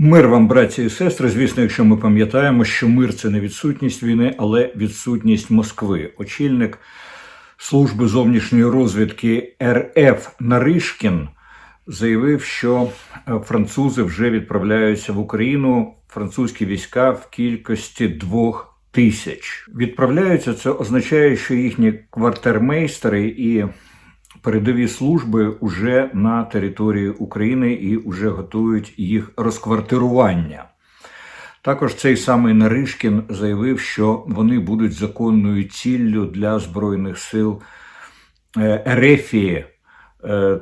Мир вам, браті і сестри. Звісно, якщо ми пам'ятаємо, що мир це не відсутність війни, але відсутність Москви. Очільник служби зовнішньої розвідки РФ Наришкін заявив, що е, французи вже відправляються в Україну. Французькі війська в кількості двох тисяч відправляються. Це означає, що їхні квартирмейстери і передові служби вже на території України і вже готують їх розквартирування. Також цей самий Наришкін заявив, що вони будуть законною ціллю для Збройних сил е, Ерефії,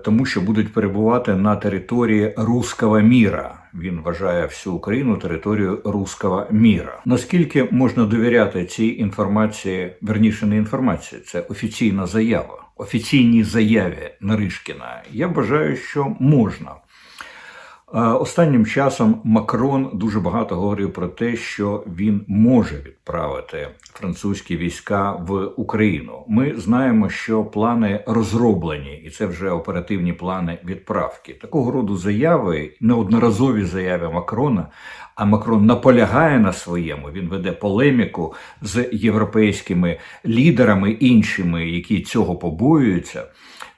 тому що будуть перебувати на території Руского міра. Він вважає всю Україну територією Руского міра. Наскільки можна довіряти цій інформації, верніше не інформації, це офіційна заява, офіційній заяві Наришкіна? Я вважаю, що можна. Останнім часом Макрон дуже багато говорив про те, що він може відправити французькі війська в Україну. Ми знаємо, що плани розроблені, і це вже оперативні плани відправки. Такого роду заяви, неодноразові заяви Макрона. А Макрон наполягає на своєму. Він веде полеміку з європейськими лідерами іншими, які цього побоюються.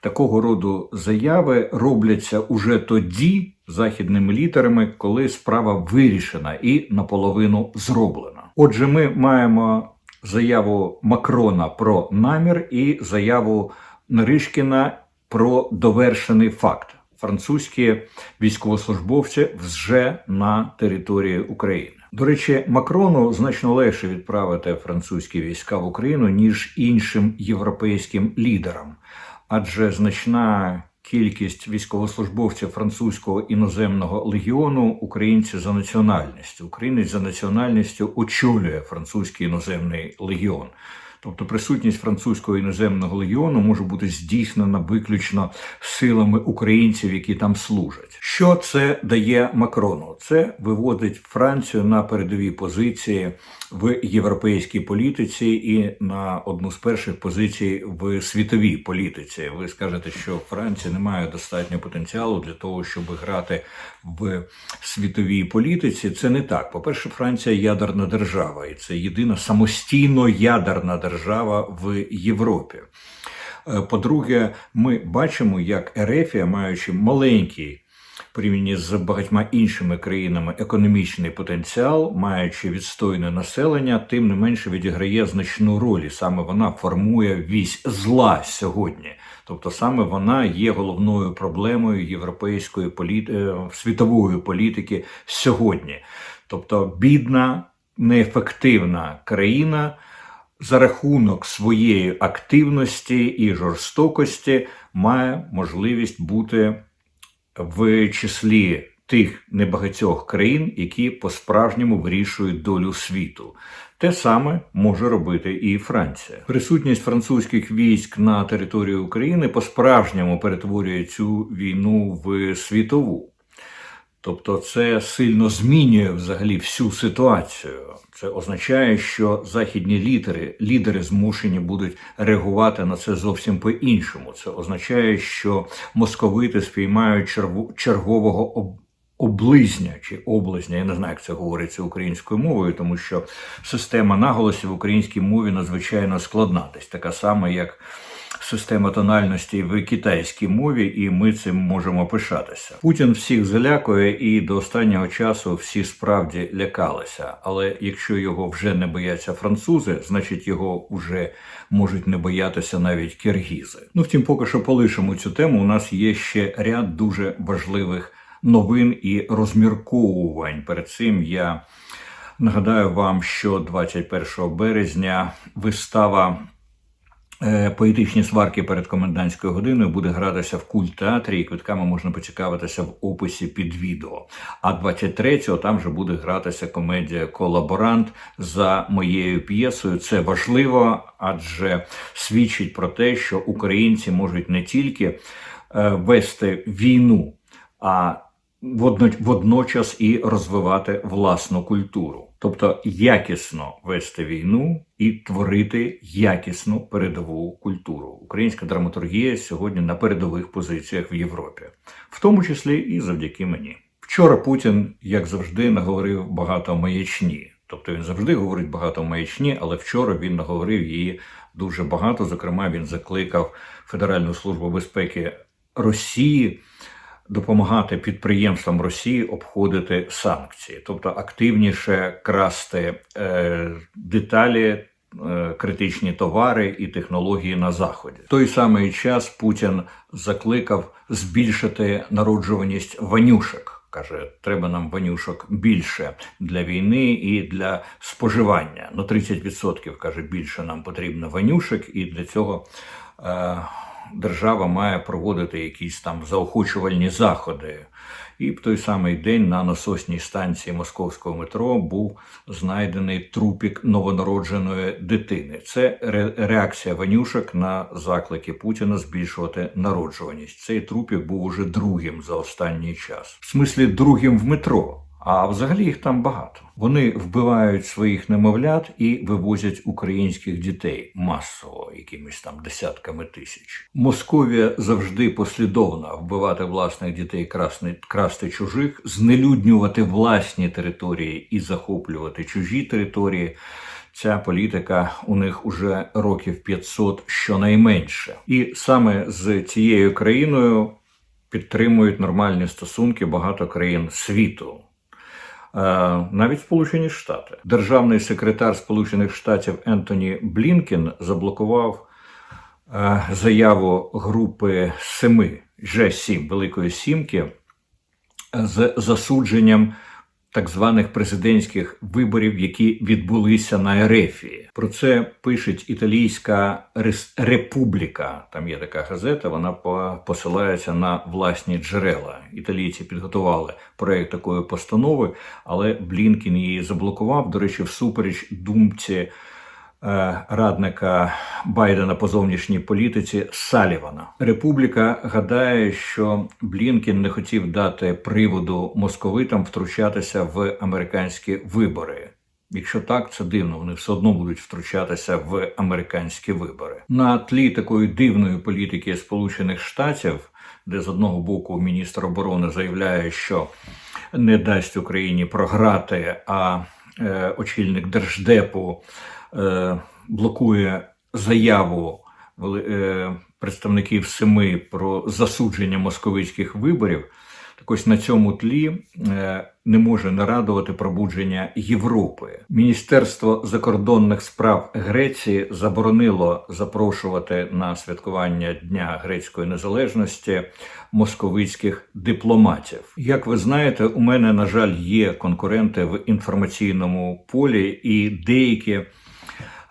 Такого роду заяви робляться уже тоді західними лідерами, коли справа вирішена і наполовину зроблена. Отже, ми маємо заяву Макрона про намір і заяву Наришкіна про довершений факт. Французькі військовослужбовці вже на території України. До речі, Макрону значно легше відправити французькі війська в Україну ніж іншим європейським лідерам, адже значна кількість військовослужбовців французького іноземного легіону українці за національністю. Українець за національністю очолює французький іноземний легіон. Тобто присутність французького іноземного легіону може бути здійснена виключно силами українців, які там служать. Що це дає Макрону? Це виводить Францію на передові позиції в європейській політиці і на одну з перших позицій в світовій політиці. Ви скажете, що Франція не має достатньо потенціалу для того, щоб грати в світовій політиці. Це не так. По-перше, Франція ядерна держава, і це єдина самостійно ядерна держава в Європі. Е, По-друге, ми бачимо, як Ерефія, маючи маленький порівняні з багатьма іншими країнами економічний потенціал, маючи відстойне населення, тим не менше відіграє значну роль. І саме вона формує вісь зла сьогодні. Тобто саме вона є головною проблемою європейської політи... е, світової політики сьогодні. Тобто бідна, неефективна країна за рахунок своєї активності і жорстокості має можливість бути в числі тих небагатьох країн, які по-справжньому вирішують долю світу. Те саме може робити і Франція. Присутність французьких військ на території України по-справжньому перетворює цю війну в світову. Тобто це сильно змінює взагалі всю ситуацію. Це означає, що західні лідери, лідери змушені будуть реагувати на це зовсім по-іншому. Це означає, що московити спіймають черву- чергового об- облизня чи облизня. Я не знаю, як це говориться українською мовою, тому що система наголосів в українській мові надзвичайно складна, десь така сама, як система тональності в китайській мові, і ми цим можемо пишатися. Путін всіх залякує, і до останнього часу всі справді лякалися. Але якщо його вже не бояться французи, значить його вже можуть не боятися навіть киргізи. Ну втім, поки що полишимо цю тему. У нас є ще ряд дуже важливих новин і розмірковувань. Перед цим я нагадаю вам, що 21 березня вистава. Е, Поетичні сварки перед комендантською годиною буде гратися в культ-театрі, і квитками можна поцікавитися в описі під відео. А 23-го там вже буде гратися комедія Колаборант за моєю п'єсою. Це важливо, адже свідчить про те, що українці можуть не тільки е, вести війну, а водночас і розвивати власну культуру. Тобто якісно вести війну і творити якісну передову культуру. Українська драматургія сьогодні на передових позиціях в Європі, в тому числі і завдяки мені. Вчора Путін, як завжди, наговорив багато маячні. Тобто він завжди говорить багато маячні, але вчора він наговорив її дуже багато. Зокрема, він закликав Федеральну службу безпеки Росії допомагати підприємствам Росії обходити санкції, тобто активніше красти е, деталі. е, Критичні товари і технології на заході в той самий час Путін закликав збільшити народжуваність ванюшек. Каже, треба нам ванюшок більше для війни і для споживання. Ну 30% каже, більше нам потрібно ванюшек, і для цього е, держава має проводити якісь там заохочувальні заходи. І в той самий день на насосній станції московського метро був знайдений трупік новонародженої дитини. Це реакція Ванюшек на заклики Путіна збільшувати народжуваність. Цей трупік був уже другим за останній час. В смислі, другим в метро. А взагалі їх там багато. Вони вбивають своїх немовлят і вивозять українських дітей масово, якимись там десятками тисяч. Московія завжди послідовна вбивати власних дітей, красти, красти чужих, знелюднювати власні території і захоплювати чужі території. Ця політика у них уже років 500 щонайменше. І саме з цією країною підтримують нормальні стосунки багато країн світу. Навіть Сполучені Штати. Державний секретар Сполучених Штатів Ентоні Блінкен заблокував заяву групи семи Ж7 Великої Сімки з засудженням так званих президентських виборів, які відбулися на Ерефії. Про це пише італійська Републіка. Там є така газета. Вона по- посилається на власні джерела. Італійці підготували проект такої постанови, але Блінкін її заблокував. До речі, всупереч думці радника Байдена по зовнішній політиці Салівана. Републіка гадає, що Блінкін не хотів дати приводу московитам втручатися в американські вибори. Якщо так, це дивно, вони все одно будуть втручатися в американські вибори. На тлі такої дивної політики Сполучених Штатів, де з одного боку міністр оборони заявляє, що не дасть Україні програти, а е, очільник держдепу е, блокує заяву е, представників семи про засудження московицьких виборів. Так ось на цьому тлі е, не може не радувати пробудження Європи. Міністерство закордонних справ Греції заборонило запрошувати на святкування Дня грецької незалежності московицьких дипломатів. Як ви знаєте, у мене на жаль є конкуренти в інформаційному полі, і деякі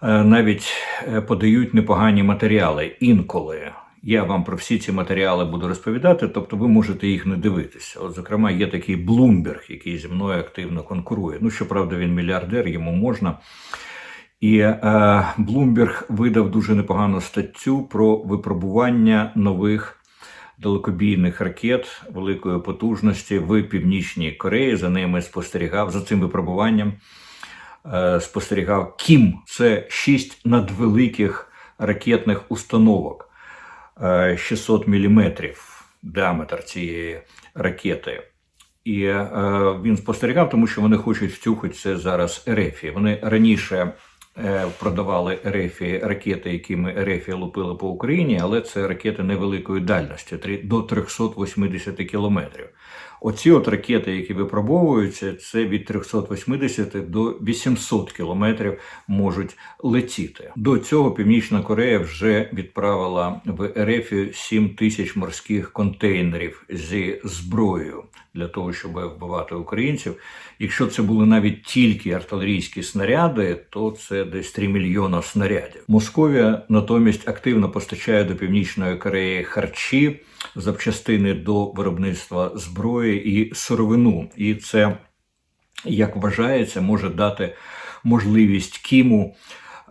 навіть е, подають непогані матеріали інколи. Я вам про всі ці матеріали буду розповідати, тобто ви можете їх не дивитися. От, зокрема, є такий Блумберг, який зі мною активно конкурує. Ну, щоправда, він мільярдер, йому можна. І е, Блумберг видав дуже непогану статтю про випробування нових далекобійних ракет великої потужності в Північній Кореї. За ними спостерігав за цим випробуванням. Е, Спостерігав Кім. Це шість надвеликих ракетних установок. Е, 600 мм діаметр цієї ракети. І е, він спостерігав, тому що вони хочуть втюхати це зараз Ерефі. Вони раніше е, продавали Ерефі ракети, якими Ерефі лупили по Україні, але це ракети невеликої дальності до 380 кілометрів. Оці от ракети, які випробовуються, це від 380 до 800 кілометрів можуть летіти. До цього Північна Корея вже відправила в РФ 7 тисяч морських контейнерів зі зброєю для того, щоб вбивати українців. Якщо це були навіть тільки артилерійські снаряди, то це десь 3 мільйона снарядів. Московія натомість активно постачає до Північної Кореї харчі, запчастини до виробництва зброї і сировину. І це, як вважається, може дати можливість Кіму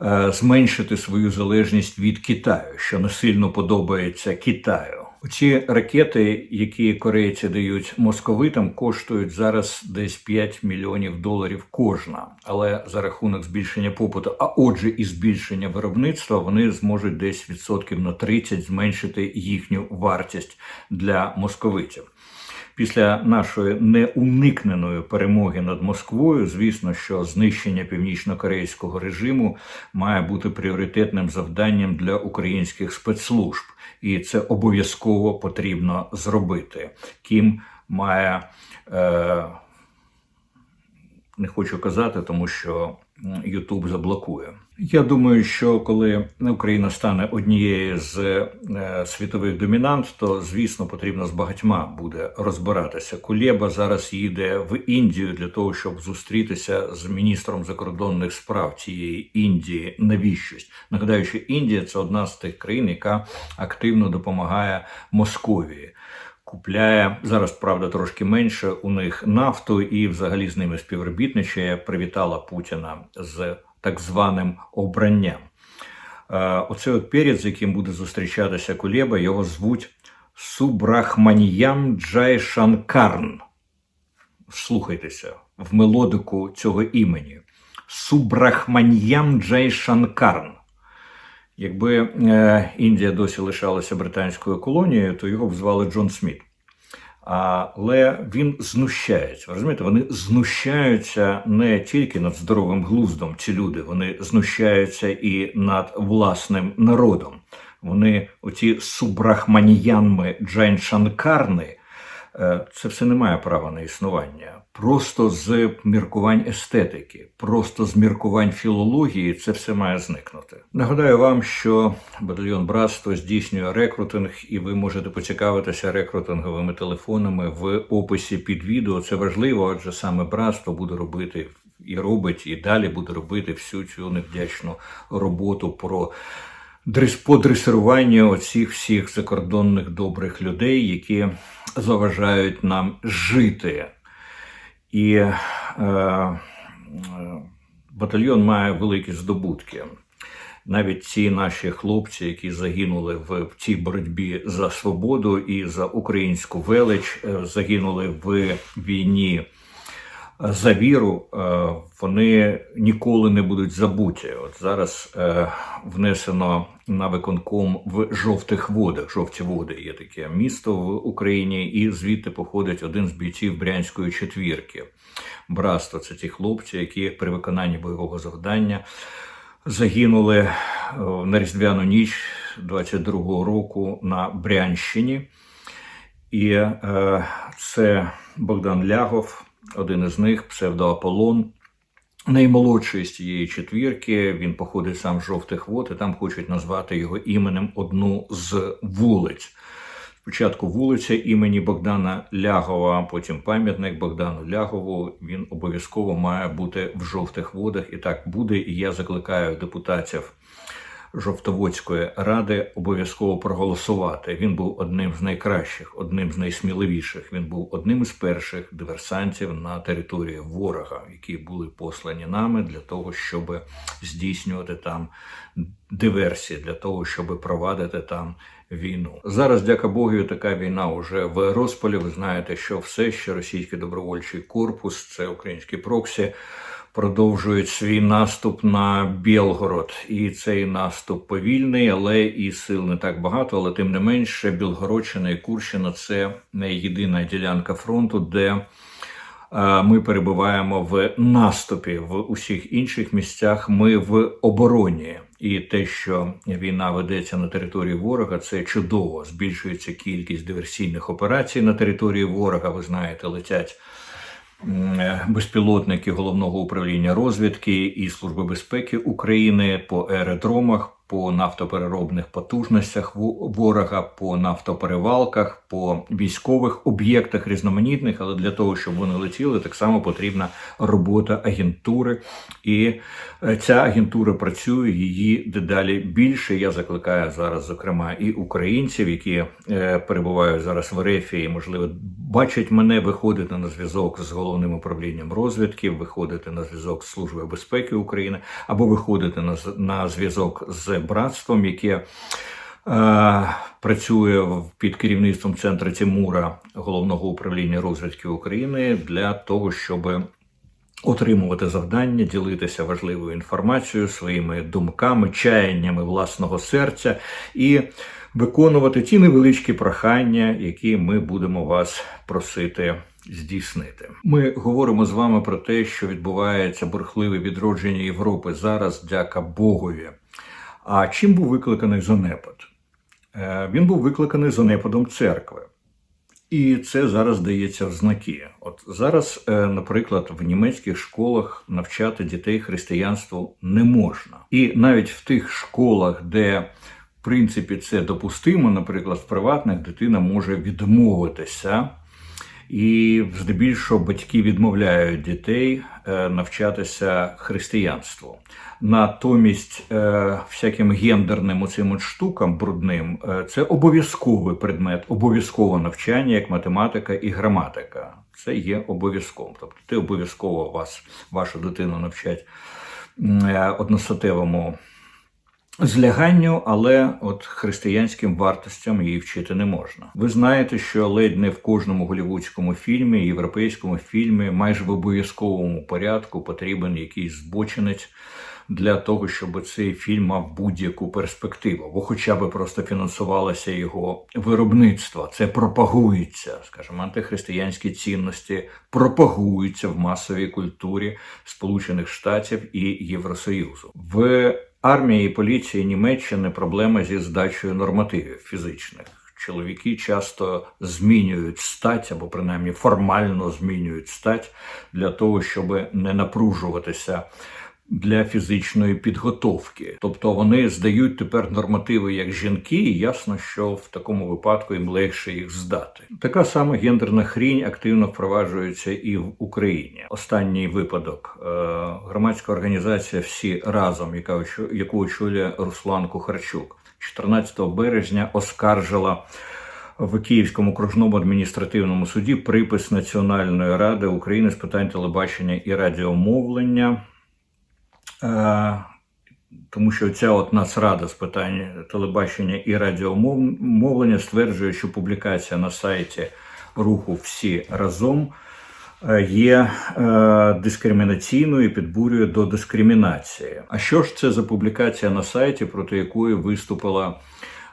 е, зменшити свою залежність від Китаю, що не сильно подобається Китаю. Ці ракети, які корейці дають московитам, коштують зараз десь 5 мільйонів доларів кожна. Але за рахунок збільшення попиту, а отже, і збільшення виробництва, вони зможуть десь відсотків на 30 зменшити їхню вартість для московитів. Після нашої неуникненої перемоги над Москвою, звісно, що знищення північно-корейського режиму має бути пріоритетним завданням для українських спецслужб, і це обов'язково потрібно зробити. Кім має е, не хочу казати, тому що Ютуб заблокує. Я думаю, що коли Україна стане однією з е, світових домінант, то звісно потрібно з багатьма буде розбиратися. Кулєба зараз їде в Індію для того, щоб зустрітися з міністром закордонних справ цієї Індії. Навіщось нагадаю, що Індія це одна з тих країн, яка активно допомагає Московії купляє зараз, правда, трошки менше у них нафту і взагалі з ними співробітничає. Привітала Путіна з так званим обранням. Е, Оцей от перець, з яким буде зустрічатися Кулєба, його звуть Субрахманіям Джайшанкарн. Слухайтеся в мелодику цього імені. Субрахманьям Джайшанкарн. Якби е, Індія досі лишалася британською колонією, то його б звали Джон Сміт. Але він знущається. Розумієте, вони знущаються не тільки над здоровим глуздом, ці люди, вони знущаються і над власним народом. Вони, оці субрахманіянми Джайншанкарни, Е, це все не має права на існування. Просто з міркувань естетики, просто з міркувань філології це все має зникнути. Нагадаю вам, що батальйон братство здійснює рекрутинг, і ви можете поцікавитися рекрутинговими телефонами в описі під відео. Це важливо, адже саме братство буде робити і робить, і далі буде робити всю цю невдячну роботу про по дресируванню оцих всіх закордонних добрих людей, які заважають нам жити. І е, е, батальйон має великі здобутки. Навіть ці наші хлопці, які загинули в цій боротьбі за свободу і за українську велич, е, загинули в війні за віру, е, вони ніколи не будуть забуті. От зараз е, внесено на виконком в жовтих водах. Жовті води є таке місто в Україні, і звідти походить один з бійців брянської четвірки. Братство це ті хлопці, які при виконанні бойового завдання загинули е, на різдвяну ніч 22-го року на Брянщині. І е, це Богдан Лягов один із них псевдоаполлон. Наймолодший з цієї четвірки, він походить сам з жовтих вод, і там хочуть назвати його іменем одну з вулиць. Спочатку вулиця імені Богдана Лягова, а потім пам'ятник Богдану Лягову. Він обов'язково має бути в жовтих водах, і так буде. І я закликаю депутатів Жовтоводської ради обов'язково проголосувати. Він був одним з найкращих, одним з найсміливіших. Він був одним із перших диверсантів на території ворога, які були послані нами для того, щоб здійснювати там диверсії, для того, щоб провадити там війну. Зараз, дяка Богу, така війна вже в розпалі. Ви знаєте, що все ще російський добровольчий корпус, це український проксі продовжують свій наступ на Білгород. І цей наступ повільний, але і сил не так багато. Але тим не менше, Білгородщина і Курщина це не єдина ділянка фронту, де е, ми перебуваємо в наступі в усіх інших місцях. Ми в обороні, і те, що війна ведеться на території ворога, це чудово. Збільшується кількість диверсійних операцій на території ворога. Ви знаєте, летять безпілотники головного управління розвідки і служби безпеки України по аеродромах по нафтопереробних потужностях ворога, по нафтоперевалках, по військових об'єктах різноманітних, але для того, щоб вони летіли, так само потрібна робота агентури. І е, ця агентура працює її дедалі більше. Я закликаю зараз, зокрема, і українців, які е, перебувають зараз в Ерефії, і, можливо, бачать мене виходити на зв'язок з головним управлінням розвідки, виходити на зв'язок з службою безпеки України або виходити на, на зв'язок з братством, яке е, працює під керівництвом центру Тимура головного управління розвідки України для того, щоб отримувати завдання, ділитися важливою інформацією, своїми думками, чаяннями власного серця і виконувати ті невеличкі прохання, які ми будемо вас просити. Здійснити, ми говоримо з вами про те, що відбувається бурхливе відродження Європи зараз, дяка Богові. А чим був викликаний занепад? Е, Він був викликаний занепадом церкви. І це зараз дається в знаки. От зараз, е, наприклад, в німецьких школах навчати дітей християнству не можна. І навіть в тих школах, де в принципі це допустимо, наприклад, в приватних дитина може відмовитися. І здебільшого батьки відмовляють дітей е, навчатися християнству. Натомість е, всяким гендерним оцим штукам брудним е, це обов'язковий предмет, обов'язкове навчання, як математика і граматика. Це є обов'язковим. Тобто ти обов'язково вас, вашу дитину навчать односотевому зляганню, але от християнським вартостям її вчити не можна. Ви знаєте, що ледь не в кожному голівудському фільмі, європейському фільмі, майже в обов'язковому порядку потрібен якийсь збочинець. Для того щоб цей фільм мав будь-яку перспективу, або хоча б просто фінансувалося його виробництво. Це пропагується, скажімо, антихристиянські цінності пропагуються в масовій культурі Сполучених Штатів і Євросоюзу. В армії і поліції Німеччини проблема зі здачею нормативів фізичних. Чоловіки часто змінюють стать або принаймні формально змінюють стать для того, щоб не напружуватися для фізичної підготовки. Тобто вони здають тепер нормативи як жінки, і ясно, що в такому випадку їм легше їх здати. Така сама гендерна хрінь активно впроваджується і в Україні. Останній випадок е, громадська організація всі разом, яка яку очолює Руслан Кухарчук, 14 березня оскаржила. В Київському окружному адміністративному суді припис Національної ради України з питань телебачення і радіомовлення тому що ця от Нацрада з питань телебачення і радіомовлення стверджує, що публікація на сайті руху всі разом е, є е, дискримінаційною і підбурює до дискримінації. А що ж це за публікація на сайті, проти якої виступила?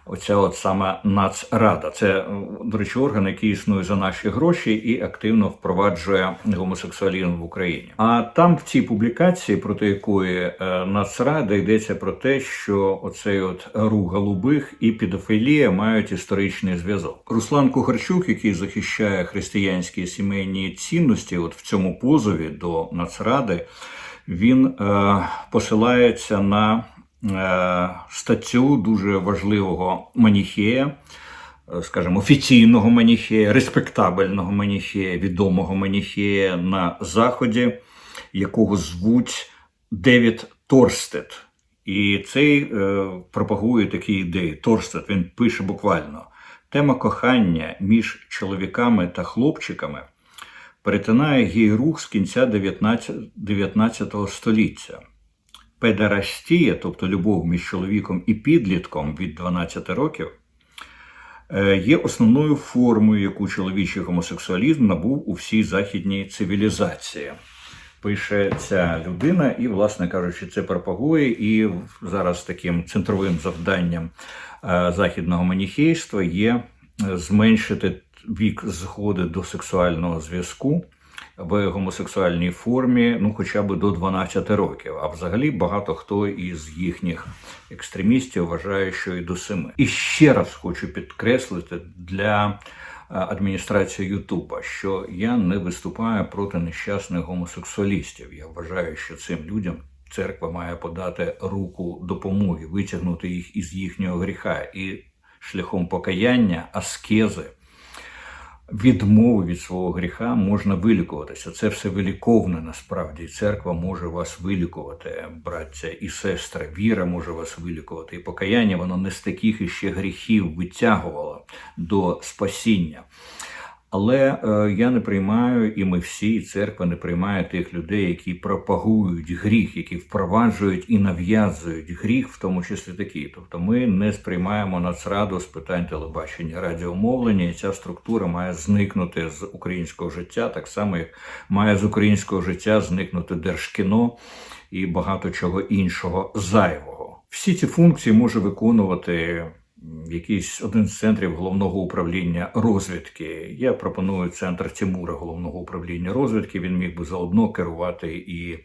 Оця от саме Нацрада. Це, до речі, орган, який існує за наші гроші і активно впроваджує гомосексуалізм в Україні. А там в цій публікації, проти якої е, Нацрада йдеться про те, що оцей от рух голубих і педофілія мають історичний зв'язок. Руслан Кухарчук, який захищає християнські сімейні цінності, от в цьому позові до Нацради, він е, посилається на Е, статтю дуже важливого маніхея, е, скажімо, офіційного маніхея, респектабельного маніхея, відомого маніхея на Заході, якого звуть Девід Торстед. І цей е, пропагує такі ідеї. Торстед він пише буквально: тема кохання між чоловіками та хлопчиками перетинає гей рух з кінця 19, 19 століття. Педерастія, тобто любов між чоловіком і підлітком від 12 років, е, є основною формою, яку чоловічий гомосексуалізм набув у всій західній цивілізації. Пише ця людина, і, власне кажучи, це пропагує. І зараз таким центровим завданням е, західного маніхейства є е, зменшити вік згоди до сексуального зв'язку в гомосексуальній формі, ну хоча б до 12 років. А взагалі багато хто із їхніх екстремістів вважає, що і до 7. І ще раз хочу підкреслити для е, адміністрації Ютуба, що я не виступаю проти нещасних гомосексуалістів. Я вважаю, що цим людям. Церква має подати руку допомоги, витягнути їх із їхнього гріха і шляхом покаяння, аскези відмови від свого гріха можна вилікуватися. Це все виліковне насправді. Церква може вас вилікувати, браття і сестри. Віра може вас вилікувати. І покаяння воно не з таких іще гріхів витягувало до спасіння. Але е, я не приймаю, і ми всі, і церква не приймає тих людей, які пропагують гріх, які впроваджують і нав'язують гріх, в тому числі такі. Тобто ми не сприймаємо нацраду з питань телебачення радіомовлення, і ця структура має зникнути з українського життя, так само як має з українського життя зникнути держкіно і багато чого іншого зайвого. Всі ці функції може виконувати якийсь один з центрів головного управління розвідки. Я пропоную центр Тимура головного управління розвідки. Він міг би заодно керувати і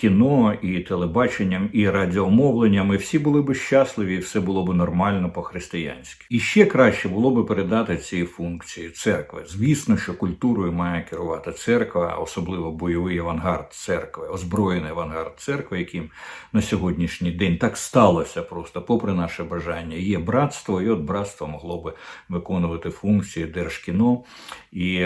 кіно, і телебаченням, і радіомовленням. І всі були б щасливі, і все було б нормально по-християнськи. І ще краще було б передати ці функції церкви. Звісно, що культурою має керувати церква, особливо бойовий авангард церкви, озброєний авангард церкви, яким на сьогоднішній день так сталося просто, попри наше бажання. Є братство, і от братство могло би виконувати функції держкіно і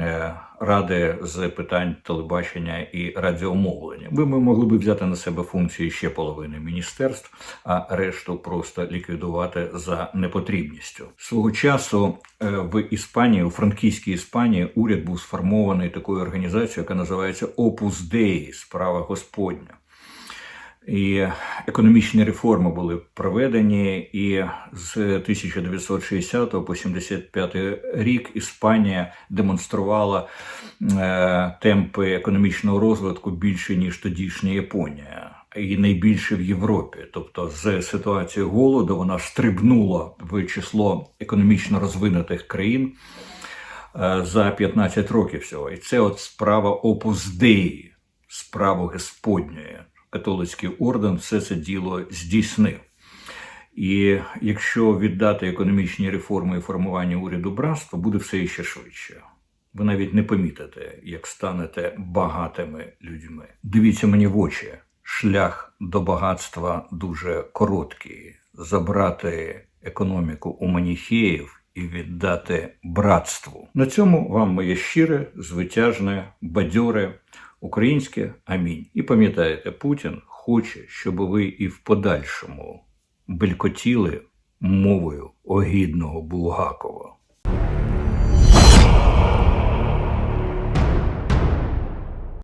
е, ради з питань телебачення і радіомовлення. Ви ми могли би взяти на себе функції ще половини міністерств, а решту просто ліквідувати за непотрібністю. Свого часу е, в Іспанії, у франківській Іспанії, уряд був сформований такою організацією, яка називається Opus Dei, справа Господня. І економічні реформи були проведені, і з 1960 по 75 рік Іспанія демонструвала е, темпи економічного розвитку більше ніж тодішня Японія, і найбільше в Європі. Тобто, з ситуації голоду вона стрибнула в число економічно розвинутих країн е, за 15 років всього. І це от справа Dei, справа Господньої католицький орден все це діло здійснив. І якщо віддати економічні реформи і формування уряду братства, буде все ще швидше. Ви навіть не помітите, як станете багатими людьми. Дивіться мені в очі. Шлях до багатства дуже короткий. Забрати економіку у маніхеїв і віддати братству. На цьому вам моє щире, звитяжне, бадьоре українське амінь. І пам'ятаєте, Путін хоче, щоб ви і в подальшому белькотіли мовою огідного Булгакова.